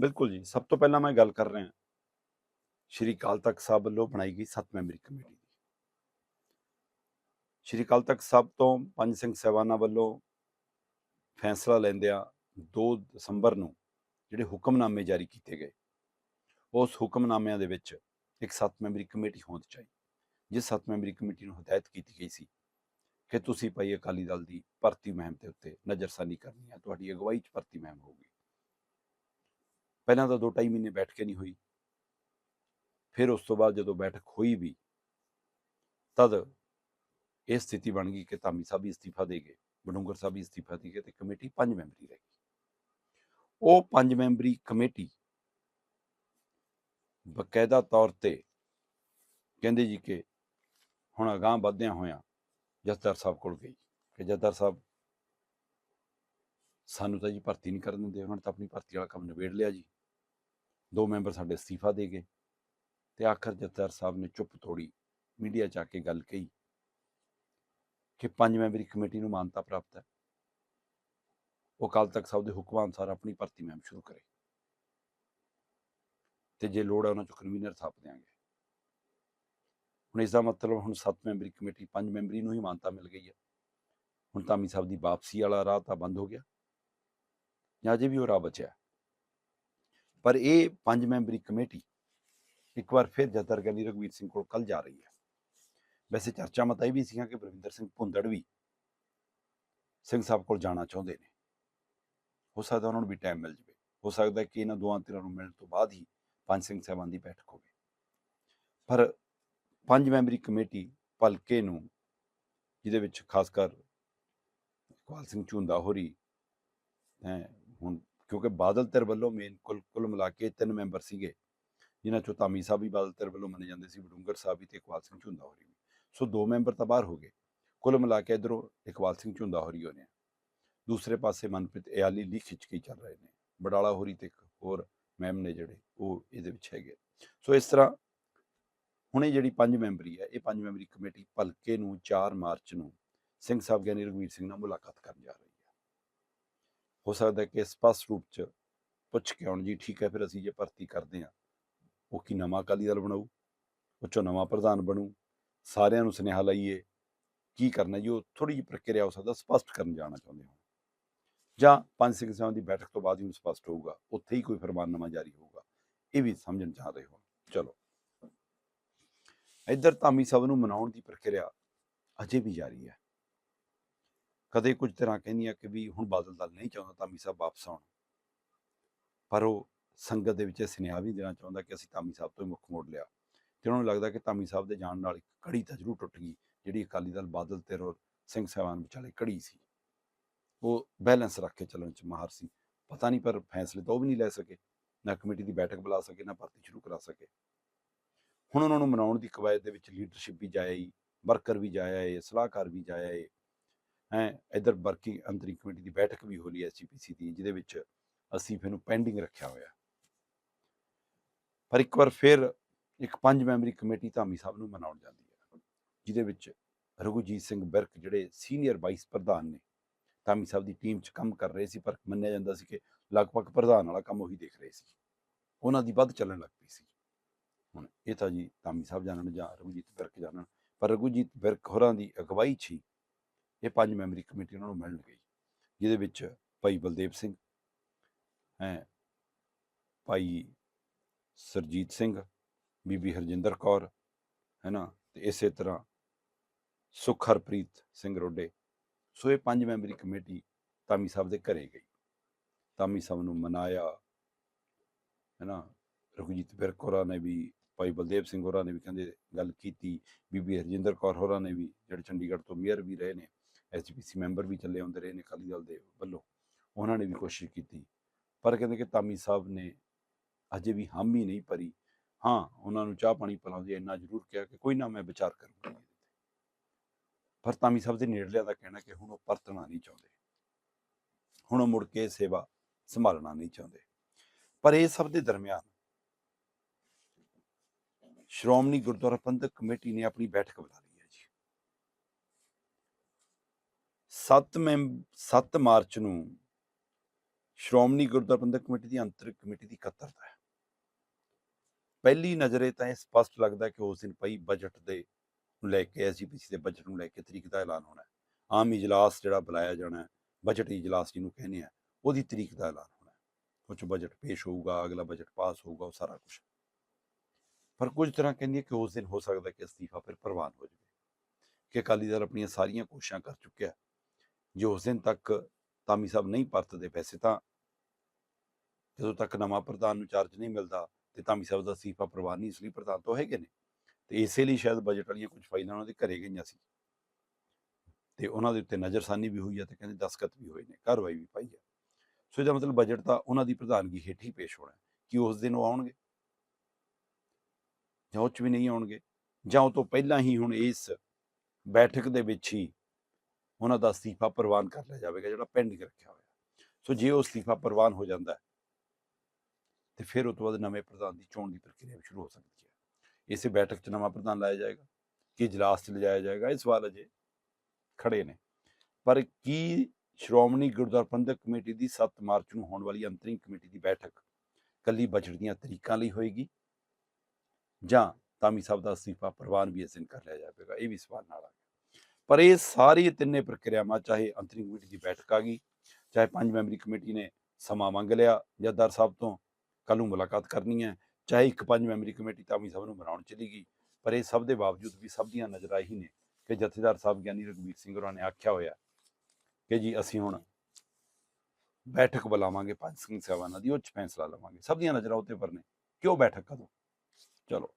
ਬਿਲਕੁਲ ਜੀ, ਸਭ ਤੋਂ ਪਹਿਲਾਂ ਮੈਂ ਗੱਲ ਕਰ ਰਿਹਾ ਸ਼੍ਰੀ ਅਕਾਲ ਤਖਤ ਸਾਹਿਬ ਵੱਲੋਂ ਬਣਾਈ ਗਈ ਸੱਤ ਮੈਂਬਰੀ ਕਮੇਟੀ ਦੀ। ਸ਼੍ਰੀ ਅਕਾਲ ਤਖਤ ਸਾਹਿਬ ਤੋਂ ਪੰਜ ਸਿੰਘ ਸਹਿਬਾਨਾਂ ਵੱਲੋਂ ਫੈਸਲਾ ਲੈਂਦਿਆਂ 2 ਦਸੰਬਰ ਨੂੰ ਜਿਹੜੇ ਹੁਕਮਨਾਮੇ ਜਾਰੀ ਕੀਤੇ ਗਏ। ਉਸ ਹੁਕਮਨਾਮਿਆਂ ਦੇ ਵਿੱਚ ਇੱਕ ਸੱਤ ਮੈਂਬਰੀ ਕਮੇਟੀ ਹੋਣੀ ਚਾਹੀਦੀ ਜਿਸ ਸੱਤ ਮੈਂਬਰੀ ਕਮੇਟੀ ਨੂੰ ਹਦਾਇਤ ਕੀਤੀ ਗਈ ਸੀ ਕਿ ਤੁਸੀਂ ਭਾਈ ਅਕਾਲੀ ਦਲ ਦੀ ਭਰਤੀ ਮੁਹਿੰਮ ਦੇ ਉੱਤੇ ਨਜ਼ਰਸਾਨੀ ਕਰਨੀ ਹੈ ਤੁਹਾਡੀ ਅਗਵਾਈ 'ਚ ਭਰਤੀ ਮੁਹਿੰਮ ਹੋਊਗੀ। ਪਹਿਲਾਂ ਤਾਂ ਦੋ ਢਾਈ ਮਹੀਨੇ ਬੈਠ ਕੇ ਨਹੀਂ ਹੋਈ। ਫਿਰ ਉਸ ਤੋਂ ਬਾਅਦ ਜਦੋਂ ਬੈਠਕ ਹੋਈ ਵੀ, ਤਦ ਇਹ ਸਥਿਤੀ ਬਣ ਗਈ ਕਿ ਧਾਮੀ ਸਾਹਿਬ ਵੀ ਅਸਤੀਫਾ ਦੇ ਗਏ, ਬਡੂੰਗਰ ਸਾਹਿਬ ਵੀ ਅਸਤੀਫਾ ਦੇ ਗਏ ਤੇ ਕਮੇਟੀ ਪੰਜ ਮੈਂਬਰੀ ਰਹਿ ਗਈ। ਉਹ ਪੰਜ ਮੈਂਬਰੀ ਕਮੇਟੀ ਬਕਾਇਦਾ ਤੌਰ ਤੇ ਕਹਿੰਦੇ ਜੀ ਕਿ ਹੁਣ ਅਗਾਂਹ ਵਧਦਿਆਂ ਹੋਇਆਂ ਜਥੇਦਾਰ ਸਾਹਿਬ ਕੋਲ ਗਈ ਕਿ ਜਥੇਦਾਰ ਸਾਹਿਬ ਸਾਨੂੰ ਤਾਂ ਜੀ ਭਰਤੀ ਨਹੀਂ ਕਰਨ ਦਿੰਦੇ, ਉਹਨਾਂ ਨੇ ਤਾਂ ਆਪਣੀ ਭਰਤੀ ਵਾਲਾ ਕੰਮ ਨਿਬੇੜ ਲਿਆ ਜੀ। ਦੋ ਮੈਂਬਰ ਸਾਡੇ ਅਸਤੀਫਾ ਦੇ ਗਏ ਤੇ ਆਖਰ ਜਥੇਦਾਰ ਸਾਹਿਬ ਨੇ ਚੁੱਪ ਤੋੜੀ ਮੀਡੀਆ 'ਚ ਆ ਕੇ ਗੱਲ ਕਹੀ ਕਿ ਪੰਜ ਮੈਂਬਰੀ ਕਮੇਟੀ ਨੂੰ ਮਾਨਤਾ ਪ੍ਰਾਪਤ ਹੈ। ਉਹ ਕੱਲ ਤੱਕ ਸਾਹਿਬ ਦੇ ਹੁਕਮਾਂ ਅਨੁਸਾਰ ਆਪਣੀ ਭਰਤੀ ਮਹਿਮ ਸ਼ੁਰੂ ਕਰੇ। ਤੇ ਜੇ ਲੋੜ ਹੈ ਉਹਨਾਂ ਚੋਂ ਕਨਵੀਨਰ ਥਾਪ ਦਿਆਂਗੇ। ਹੁਣ ਇਸ ਦਾ ਮਤਲਬ ਹੁਣ ਸੱਤ ਮੈਂਬਰੀ ਕਮੇਟੀ ਪੰਜ ਮੈਂਬਰੀ ਨੂੰ ਹੀ ਮਾਨਤਾ ਮਿਲ ਗਈ ਹੈ। ਹੁਣ ਧਾਮੀ ਸਾਹਿਬ ਦੀ ਵਾਪਸੀ ਵਾਲਾ ਰਾਹ ਤਾਂ ਬੰਦ ਹੋ ਗਿਆ। ਜਾਂ ਅਜੇ ਵੀ ਉਹ ਰਾਹ ਬਚਿਆ ਪਰ ਇਹ ਪੰਜ ਮੈਂਬਰੀ ਕਮੇਟੀ ਇੱਕ ਵਾਰ ਫਿਰ ਜਥਰ ਗਨੀ ਰਘਵੀਰ ਸਿੰਘ ਕੋਲ ਕੱਲ ਜਾ ਰਹੀ ਹੈ। ਵੈਸੇ ਚਰਚਾ ਮਤ ਇਹ ਵੀ ਸੀਗਾ ਕਿ ਬਲਵਿੰਦਰ ਸਿੰਘ ਭੁੰਦੜ ਵੀ ਸਿੰਘ ਸਾਹਿਬ ਕੋਲ ਜਾਣਾ ਚਾਹੁੰਦੇ ਨੇ। ਹੋ ਸਕਦਾ ਉਹਨਾਂ ਨੂੰ ਵੀ ਟਾਈਮ ਮਿਲ ਜਵੇ। ਹੋ ਸਕਦਾ ਕਿ ਇਹਨਾਂ ਦੋਵਾਂ ਧਿਰਾਂ ਨੂੰ ਮਿਲਣ ਤੋਂ ਬਾਅਦ ਹੀ ਪੰਜ ਸਿੰਘ ਸਾਹਿਬਾਨ ਦੀ ਬੈਠਕ ਹੋਵੇ। ਪਰ ਪੰਜ ਮੈਂਬਰੀ ਕਮੇਟੀ ਭਲਕੇ ਨੂੰ, ਜਿਹਦੇ ਵਿੱਚ ਖਾਸ ਕਰ ਇਕਬਾਲ ਸਿੰਘ ਝੁੰਦਾ ਹੋਰੀ, ਹੈ, ਹੁਣ ਕਿਉਂਕਿ ਬਾਦਲ ਧਿਰ ਵੱਲੋਂ ਮੇਨ ਕੁੱਲ ਕੁੱਲ ਮਿਲਾ ਕੇ ਤਿੰਨ ਮੈਂਬਰ ਸੀਗੇ। ਜਿਨ੍ਹਾਂ ਚੋਂ ਧਾਮੀ ਸਾਹਿਬ ਵੀ ਬਾਦਲ ਧਿਰ ਵੱਲੋਂ ਮੰਨੇ ਜਾਂਦੇ ਸੀ ਬਡੂੰਗਰ ਸਾਹਿਬ ਵੀ ਤੇ ਇਕਬਾਲ ਸਿੰਘ ਝੁੰਦਾ ਹੋਰੀ ਵੀ। ਸੋ ਦੋ ਮੈਂਬਰ ਤਾਂ ਬਾਹਰ ਹੋ ਗਏ। ਕੁੱਲ ਮਿਲਾ ਕੇ ਇਧਰੋਂ ਇਕਬਾਲ ਸਿੰਘ ਝੁੰਦਾ ਹੋਰੀ ਹੋਣੇ ਆ। ਦੂਸਰੇ ਪਾਸੇ ਮਨਪ੍ਰੀਤ ਇਆਲੀ ਲੀ ਖਿੱਚ ਕੇ ਚੱਲ ਰਹੇ ਨੇ। ਬਡਾਲਾ ਹੋਰੀ ਤੇ ਇੱਕ ਹੋਰ ਮੈਮ ਨੇ ਜਿਹੜੇ, ਉਹ ਇਹਦੇ ਵਿੱਚ ਹੈਗੇ ਸੋ ਇਸ ਤਰ੍ਹਾਂ ਹੁਣੇ ਜਿਹੜੀ ਪੰਜ ਮੈਂਬਰੀ ਹੈ ਇਹ ਪੰਜ ਮੈਂਬਰੀ ਕਮੇਟੀ ਭਲਕੇ ਨੂੰ 4 ਮਾਰਚ ਨੂੰ ਸਿੰਘ ਸਾਹਿਬ ਗਿਆਨੀ ਰਘਵੀਰ ਸਿੰਘ ਨਾਲ ਮੁਲਾਕਾਤ ਕਰਨ ਜਾ ਰਹੀ ਹੈ ਹੋ ਸਕਦਾ ਕਿ ਸਪਸ਼ਟ ਰੂਪ ਚ ਪੁੱਛ ਕੇ ਆਉਣ, ਜੀ ਠੀਕ ਹੈ, ਫਿਰ ਅਸੀਂ ਜੇ ਭਰਤੀ ਕਰਦੇ ਹਾਂ, ਉਹ ਕੀ ਨਵਾਂ ਅਕਾਲੀ ਦਲ ਬਣਾਊ? ਉਹ ਚੋਂ ਨਵਾਂ ਪ੍ਰਧਾਨ ਬਣੂ? ਸਾਰਿਆਂ ਨੂੰ ਸੁਨੇਹਾ ਲਾਈਏ, ਕੀ ਕਰਨਾ ਜੀ? ਉਹ ਥੋੜੀ ਜਿਹੀ ਪ੍ਰਕਿਰਿਆ ਹੋ ਸਕਦਾ ਸਪਸ਼ਟ ਕਰਨ ਜਾਣਾ ਚਾਹੁੰਦੇ ਹੋ ਜਾਂ ਪੰਜ ਸਿੰਘ ਸਾਹਿਬ ਦੀ ਬੈਠਕ ਤੋਂ ਬਾਅਦ ਹੀ ਸਪਸ਼ਟ ਹੋਊਗਾ, ਉੱਥੇ ਹੀ ਕੋਈ ਫਰਮਾਨਨਾਮਾ ਜਾਰੀ ਹੋਊਗਾ, ਇਹ ਵੀ ਸਮਝਣ ਜਾ ਰਹੇ ਹੋ ਚਲੋ। ਇੱਧਰ ਧਾਮੀ ਸਭ ਨੂੰ ਮਨਾਉਣ ਦੀ ਪ੍ਰਕਿਰਿਆ ਅਜੇ ਵੀ ਜਾਰੀ ਹੈ। ਕਦੇ ਕੁਝ ਤਰ੍ਹਾਂ ਕਹਿੰਦੀਆਂ ਕਿ ਵੀ ਹੁਣ ਬਾਦਲ ਦਲ ਨਹੀਂ ਚਾਹੁੰਦਾ ਤਾਮੀ ਸਾਹਿਬ ਵਾਪਸ ਆਉਣ। ਪਰ ਉਹ ਸੰਗਤ ਦੇ ਵਿੱਚ ਇਹ ਸੁਨੇਹਾ ਵੀ ਦੇਣਾ ਚਾਹੁੰਦਾ ਕਿ ਅਸੀਂ ਤਾਮੀ ਸਾਹਿਬ ਤੋਂ ਹੀ ਮੁੱਖ ਮੋੜ ਲਿਆ। ਤੇ ਉਹਨਾਂ ਨੂੰ ਲੱਗਦਾ ਕਿ ਤਾਮੀ ਸਾਹਿਬ ਦੇ ਜਾਣ ਨਾਲ ਇੱਕ ਕੜੀ ਤਾਂ ਜ਼ਰੂਰ ਟੁੱਟ ਗਈ, ਜਿਹੜੀ ਅਕਾਲੀ ਦਲ ਬਾਦਲ ਤੇ ਸਿੰਘ ਸਾਹਿਬਾਨ ਵਿਚਾਲੇ ਕੜੀ ਸੀ। ਉਹ ਬੈਲੈਂਸ ਰੱਖ ਕੇ ਚੱਲਣ ਚ ਮਾਹਰ ਸੀ। ਪਤਾ ਨਹੀਂ ਪਰ ਫੈਸਲੇ ਤਾਂ ਉਹ ਵੀ ਨਹੀਂ ਲੈ ਸਕੇ। ਨਾ ਕਮੇਟੀ ਦੀ ਬੈਠਕ ਬੁਲਾ ਸਕੇ, ਨਾ ਭਰਤੀ ਸ਼ੁਰੂ ਕਰਾ ਸਕੇ। ਹੁਣ ਉਹਨਾਂ ਨੂੰ ਮਨਾਉਣ ਦੀ ਕਵਾਇਦ ਦੇ ਵਿੱਚ ਲੀਡਰਸ਼ਿਪ ਵੀ ਜਾਇਆ ਵਰਕਰ ਵੀ ਜਾਇਆ ਏ ਸਲਾਹਕਾਰ ਵੀ ਜਾਇਆ ਏ ਹੈ, ਇਧਰ ਵਰਕਿੰਗ ਅੰਤਰੀ ਕਮੇਟੀ ਦੀ ਬੈਠਕ ਵੀ ਹੋਈ ਐਸਜੀਪੀਸੀ ਦੀ, ਜਿਹਦੇ ਵਿੱਚ ਅਸੀਂ ਫਿਰ ਨੂੰ ਪੈਂਡਿੰਗ ਰੱਖਿਆ ਹੋਇਆ। ਪਰ ਇੱਕ ਵਾਰ ਫਿਰ ਇੱਕ ਪੰਜ ਮੈਂਬਰੀ ਕਮੇਟੀ ਧਾਮੀ ਸਾਹਿਬ ਨੂੰ ਮਨਾਉਣ ਜਾਂਦੀ ਹੈ, ਜਿਹਦੇ ਵਿੱਚ ਰਘੁਜੀਤ ਸਿੰਘ ਬਿਰਕ ਜਿਹੜੇ ਸੀਨੀਅਰ ਵਾਈਸ ਪ੍ਰਧਾਨ ਨੇ, ਧਾਮੀ ਸਾਹਿਬ ਦੀ ਟੀਮ 'ਚ ਕੰਮ ਕਰ ਰਹੇ ਸੀ, ਪਰ ਮੰਨਿਆ ਜਾਂਦਾ ਸੀ ਕਿ ਲਗਭਗ ਪ੍ਰਧਾਨ ਵਾਲਾ ਕੰਮ ਉਹੀ ਦੇਖ ਰਹੇ ਸੀ। ਉਹਨਾਂ ਦੀ ਵੱਧ ਚੱਲਣ ਲੱਗ ਪਈ ਸੀ। ਹੁਣ ਇਹ ਤਾਂ ਜੀ ਧਾਮੀ ਸਾਹਿਬ ਜਾਣਨ ਜਾਂ ਰਘੁਜੀਤ ਬਿਰਕ ਜਾਣਨ, ਪਰ ਰਘੁਜੀਤ ਬਿਰਕ ਹੋਰਾਂ ਦੀ ਅਗਵਾਈ 'ਚ ਹੀ ਇਹ ਪੰਜ ਮੈਂਬਰੀ ਕਮੇਟੀ ਉਹਨਾਂ ਨੂੰ ਮਿਲਣ ਗਈ, ਜਿਹਦੇ ਵਿੱਚ ਭਾਈ ਬਲਦੇਵ ਸਿੰਘ ਹੈ, ਭਾਈ ਸਰਜੀਤ ਸਿੰਘ, ਬੀਬੀ ਹਰਜਿੰਦਰ ਕੌਰ ਹੈ ਨਾ ਤੇ ਇਸੇ ਤਰ੍ਹਾਂ ਸੁਖ ਹਰਪ੍ਰੀਤ ਸਿੰਘ ਰੋਡੇ। ਸੋ ਇਹ ਪੰਜ ਮੈਂਬਰੀ ਕਮੇਟੀ ਤਾਮੀ ਸਾਹਿਬ ਦੇ ਘਰੇ ਗਈ। ਤਾਮੀ ਸਾਹਿਬ ਨੂੰ ਮਨਾਇਆ ਹੈ ਨਾ ਰਘੁਜੀਤ ਬਿਰਕ ਹੋਰਾਂ ਨੇ ਵੀ, ਭਾਈ ਬਲਦੇਵ ਸਿੰਘ ਹੋਰਾਂ ਨੇ ਵੀ ਕਹਿੰਦੇ ਗੱਲ ਕੀਤੀ, ਬੀਬੀ ਹਰਜਿੰਦਰ ਕੌਰ ਹੋਰਾਂ ਨੇ ਵੀ, ਜਿਹੜੇ ਚੰਡੀਗੜ੍ਹ ਤੋਂ ਮੇਅਰ ਵੀ ਰਹੇ ਨੇ। ਐਸਜੀਪੀਸੀ ਮੈਂਬਰ ਵੀ ਚੱਲੇ ਆਉਂਦੇ ਰਹੇ ਨੇ ਅਕਾਲੀ ਦਲ ਦੇ ਵੱਲੋਂ, ਉਹਨਾਂ ਨੇ ਵੀ ਕੋਸ਼ਿਸ਼ ਕੀਤੀ। ਪਰ ਕਹਿੰਦੇ ਕਿ ਤਾਮੀ ਸਾਹਿਬ ਨੇ ਅਜੇ ਵੀ ਹਾਮੀ ਨਹੀਂ ਭਰੀ। ਹਾਂ, ਉਹਨਾਂ ਨੂੰ ਚਾਹ ਪਾਣੀ ਪਿਲਾਉਂਦੇ ਇੰਨਾ ਜ਼ਰੂਰ ਕਿਹਾ ਕਿ ਕੋਈ ਨਾ ਮੈਂ ਵਿਚਾਰ ਕਰੂੰਗਾ ਪਰ ਤਾਮੀ ਸਾਹਿਬ ਦੇ ਨੇੜਲਿਆਂ ਦਾ ਕਹਿਣਾ ਕਿ ਹੁਣ ਉਹ ਪਰਤਣਾ ਨਹੀਂ ਚਾਹੁੰਦੇ। ਹੁਣ ਉਹ ਮੁੜ ਕੇ ਸੇਵਾ ਸੰਭਾਲਣਾ ਨਹੀਂ ਚਾਹੁੰਦੇ। ਪਰ ਇਹ ਸਭ ਦੇ ਦਰਮਿਆਨ ਸ਼੍ਰੋਮਣੀ ਗੁਰਦੁਆਰਾ ਪ੍ਰਬੰਧਕ ਕਮੇਟੀ ਨੇ ਆਪਣੀ ਬੈਠਕ ਬੁਲਾ ਲਈ ਹੈ ਜੀ 7 ਮੈਂ 7 ਮਾਰਚ ਨੂੰ ਸ਼੍ਰੋਮਣੀ ਗੁਰਦੁਆਰਾ ਪ੍ਰਬੰਧਕ ਕਮੇਟੀ ਦੀ ਅੰਤਰਿਕ ਕਮੇਟੀ ਦੀ ਇਕੱਤਰਤਾ ਹੈ। ਪਹਿਲੀ ਨਜ਼ਰੇ ਤਾਂ ਇਹ ਸਪਸ਼ਟ ਲੱਗਦਾ ਕਿ ਉਸ ਦਿਨ ਪਈ ਬਜਟ ਦੇ ਨੂੰ ਲੈ ਕੇ ਐਸਜੀਪੀਸੀ ਦੇ ਬਜਟ ਨੂੰ ਲੈ ਕੇ ਤਰੀਕ ਦਾ ਐਲਾਨ ਹੋਣਾ ਹੈ। ਆਮ ਇਜਲਾਸ ਜਿਹੜਾ ਬੁਲਾਇਆ ਜਾਣਾ ਹੈ ਬਜਟ ਇਜਲਾਸ ਜਿਹਨੂੰ ਕਹਿੰਦੇ ਆ, ਉਹਦੀ ਤਰੀਕ ਦਾ ਐਲਾਨ ਹੋਣਾ ਹੈ। ਉਹ ਬਜਟ ਪੇਸ਼ ਹੋਊਗਾ, ਅਗਲਾ ਬਜਟ ਪਾਸ ਹੋਊਗਾ, ਉਹ ਸਾਰਾ ਕੁਝ ਪਰ ਕੁਝ ਤਰ੍ਹਾਂ ਕਹਿੰਦੀ ਹੈ ਕਿ ਉਸ ਦਿਨ ਹੋ ਸਕਦਾ ਕਿ ਅਸਤੀਫਾ ਫਿਰ ਪ੍ਰਵਾਨ ਹੋ ਜਾਵੇ। ਕਿ ਅਕਾਲੀ ਦਲ ਆਪਣੀਆਂ ਸਾਰੀਆਂ ਕੋਸ਼ਿਸ਼ਾਂ ਕਰ ਚੁੱਕਿਆ ਜੇ ਉਸ ਦਿਨ ਤੱਕ ਤਾਮੀ ਸਾਹਿਬ ਨਹੀਂ ਪਰਤਦੇ ਪੈਸੇ ਤਾਂ ਜਦੋਂ ਤੱਕ ਨਵਾਂ ਪ੍ਰਧਾਨ ਨੂੰ ਚਾਰਜ ਨਹੀਂ ਮਿਲਦਾ ਤੇ ਤਾਮੀ ਸਾਹਿਬ ਦਾ ਅਸਤੀਫਾ ਪ੍ਰਵਾਨ ਨਹੀਂ, ਇਸ ਲਈ ਪ੍ਰਧਾਨ ਤੋਂ ਹੈਗੇ ਨੇ। ਤੇ ਇਸੇ ਲਈ ਸ਼ਾਇਦ ਬਜਟ ਵਾਲੀਆਂ ਕੁਝ ਫਾਈਲਾਂ ਉਹਨਾਂ ਦੇ ਘਰੇ ਗਈਆਂ ਸੀ। ਤੇ ਉਹਨਾਂ ਦੇ ਉੱਤੇ ਨਜ਼ਰਸਾਨੀ ਵੀ ਹੋਈ ਹੈ ਤੇ ਕਹਿੰਦੇ ਦਸਖਤ ਵੀ ਹੋਏ ਨੇ, ਕਾਰਵਾਈ ਵੀ ਪਾਈ ਹੈ ਸੋ ਇਹਦਾ ਮਤਲਬ ਬਜਟ ਤਾਂ ਉਹਨਾਂ ਦੀ ਪ੍ਰਧਾਨਗੀ ਹੇਠ ਹੀ ਪੇਸ਼ ਹੋਣਾ ਕਿ ਉਸ ਦਿਨ ਉਹ ਆਉਣਗੇ। ਜਾਂ ਉਹ 'ਚ ਵੀ ਨਹੀਂ ਆਉਣਗੇ। ਜਾਂ ਉਹ ਤੋਂ ਪਹਿਲਾਂ ਹੀ ਹੁਣ ਇਸ ਬੈਠਕ ਦੇ ਵਿੱਚ ਹੀ ਉਹਨਾਂ ਦਾ ਅਸਤੀਫਾ ਪ੍ਰਵਾਨ ਕਰ ਲਿਆ ਜਾਵੇਗਾ, ਜਿਹੜਾ ਪੈਂਡਿੰਗ ਰੱਖਿਆ ਹੋਇਆ। ਸੋ ਜੇ ਉਹ ਅਸਤੀਫਾ ਪ੍ਰਵਾਨ ਹੋ ਜਾਂਦਾ ਹੈ, ਤੇ ਫਿਰ ਉਸ ਤੋਂ ਬਾਅਦ ਨਵੇਂ ਪ੍ਰਧਾਨ ਦੀ ਚੋਣ ਦੀ ਪ੍ਰਕਿਰਿਆ ਵੀ ਸ਼ੁਰੂ ਹੋ ਸਕਦੀ ਹੈ। ਇਸੇ ਬੈਠਕ 'ਚ ਨਵਾਂ ਪ੍ਰਧਾਨ ਲਾਇਆ ਜਾਏਗਾ, ਕਿ ਇਜਲਾਸ 'ਚ ਲਿਜਾਇਆ ਜਾਏਗਾ, ਇਹ ਸਵਾਲ ਅਜੇ ਖੜੇ ਨੇ। ਪਰ ਕੀ ਸ਼੍ਰੋਮਣੀ ਗੁਰਦੁਆਰਾ ਪ੍ਰਬੰਧਕ ਕਮੇਟੀ ਦੀ 7 ਮਾਰਚ ਨੂੰ ਹੋਣ ਵਾਲੀ ਅੰਤਰਿੰਗ ਕਮੇਟੀ ਦੀ ਬੈਠਕ ਕੱਲੀ ਬਜਟ ਦੀਆਂ ਤਰੀਕਾਂ ਲਈ ਹੋਏਗੀ? ਜਾਂ ਤਾਮੀ ਸਾਹਿਬ ਦਾ ਅਸਤੀਫਾ ਪ੍ਰਵਾਨ ਵੀ ਇਸ ਦਿਨ ਕਰ ਲਿਆ ਜਾਵੇਗਾ, ਇਹ ਵੀ ਸਵਾਲ ਨਾਲ ਆ ਪਰ ਇਹ ਸਾਰੀ ਤਿੰਨੇ ਪ੍ਰਕਿਰਿਆਵਾਂ ਚਾਹੇ ਅੰਤਰਿਮ ਕਮੇਟੀ ਦੀ ਬੈਠਕ ਆ ਗਈ, ਚਾਹੇ ਪੰਜ ਮੈਂਬਰੀ ਕਮੇਟੀ ਨੇ ਸਮਾਂ ਮੰਗ ਲਿਆ ਜੱਦਾਰ ਸਾਹਿਬ ਤੋਂ ਕੱਲ ਨੂੰ ਮੁਲਾਕਾਤ ਕਰਨੀ ਹੈ, ਚਾਹੇ ਇੱਕ ਪੰਜ ਮੈਂਬਰੀ ਕਮੇਟੀ ਤਾਂ ਵੀ ਸਭ ਨੂੰ ਬਣਾਉਣ ਚਲੀ ਗਈ, ਪਰ ਇਹ ਸਭ ਦੇ ਬਾਵਜੂਦ ਵੀ ਸਭ ਦੀਆਂ ਨਜ਼ਰਾਂ ਇਹੀ ਨੇ ਕਿ ਜਥੇਦਾਰ ਸਾਹਿਬ ਗਿਆਨੀ ਰਘਵੀਰ ਸਿੰਘ ਹੋਰਾਂ ਨੇ ਆਖਿਆ ਹੋਇਆ ਕਿ ਜੀ ਅਸੀਂ ਹੁਣ ਬੈਠਕ ਬੁਲਾਵਾਂਗੇ ਪੰਜ ਸਿੰਘ ਸਾਹਿਬਾਨਾਂ ਦੀ, ਉਹ 'ਚ ਫੈਸਲਾ ਲਵਾਂਗੇ। ਸਭ ਦੀਆਂ ਨਜ਼ਰਾਂ ਉੱਤੇ ਪਰ ਨੇ ਕਿਉਂ ਬੈਠਕ ਕਦੋਂ? ਚਲੋ।